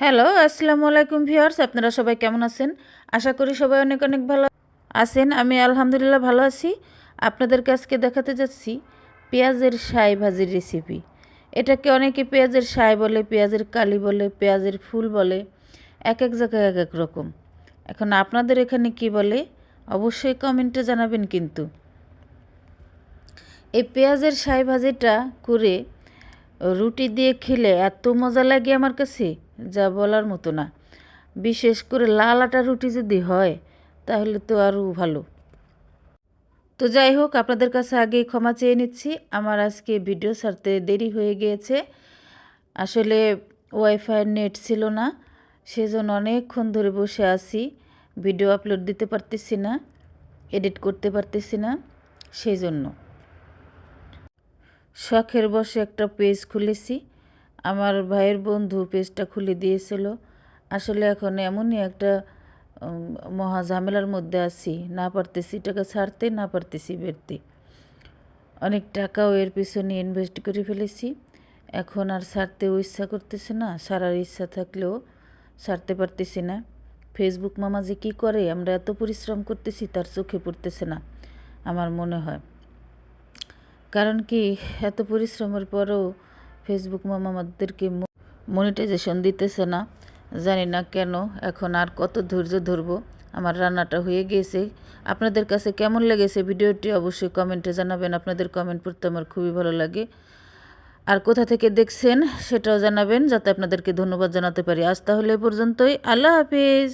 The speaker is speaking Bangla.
হ্যালো, আসসালামু আলাইকুম ভিউয়ার্স, আপনারা সবাই কেমন আছেন? আশা করি সবাই অনেক অনেক ভালো আছেন। আমি আলহামদুলিল্লাহ ভালো আছি। আপনাদেরকে আজকে দেখাতে যাচ্ছি পেঁয়াজের সাই ভাজির রেসিপি এটাকে অনেকে পেঁয়াজের সাই বলে, পেঁয়াজের কালি বলে, পেঁয়াজের ফুল বলে, এক এক জায়গায় এক এক রকম। এখন আপনাদের এখানে কি বলে, অবশ্যই কমেন্টে জানাবেন কিন্তু। এই পেঁয়াজের সাই ভাজিটা করে রুটি দিয়ে খেলে এত মজা লাগে আমার কাছে। যা বলার মতো না। বিশেষ করে লাল আটা রুটি যদি হয়, তাহলে তো আরও ভালো। তো যাই হোক, আপনাদের কাছে আগেই ক্ষমা চেয়ে নিচ্ছি। আমার আজকে ভিডিও ছাড়তে দেরি হয়ে গিয়েছে। আসলে ওয়াইফাই নেট ছিল না, সেজন্য অনেকক্ষণ ধরে বসে আছি। ভিডিও আপলোড দিতে পারতেছি না, এডিট করতে পারতেছি না সেই জন্য শখের বসে একটা পেজ খুলেছি। আমার ভাইয়ের বন্ধু পেজটা খুলে দিয়েছিল। আসলে এখন এমনই একটা মহা ঝামেলার মধ্যে আছি। না পারতেছি টাকা ছাড়তে, না পারতেছি বেরতে। অনেক টাকাও এর পিছনে ইনভেস্ট করে ফেলেছি। এখন আর ছাড়তেও ইচ্ছা করতেছে না। সারার ইচ্ছা থাকলেও ছাড়তে পারতেছি না। ফেসবুক মামা যে কী করে? আমরা এত পরিশ্রম করতেছি, তার চোখে পড়তেছে না, আমার মনে হয়। কারণ কি, এত পরিশ্রমের পরেও ফেসবুক মামা আমাদেরকে মনিটাইজেশন দিতেছে না। জানি না কেন, এখন আর কত ধৈর্য ধরবো। আমার রান্নাটা হয়ে গিয়েছে আপনাদের কাছে কেমন লেগেছে ভিডিওটি অবশ্যই কমেন্টে জানাবেন। আপনাদের কমেন্ট পড়তে আমার খুবই ভালো লাগে। আর কোথা থেকে দেখছেন সেটাও জানাবেন, যাতে আপনাদেরকে ধন্যবাদ জানাতে পারি। আজ তাহলে পর্যন্তই। আল্লাহ হাফিজ।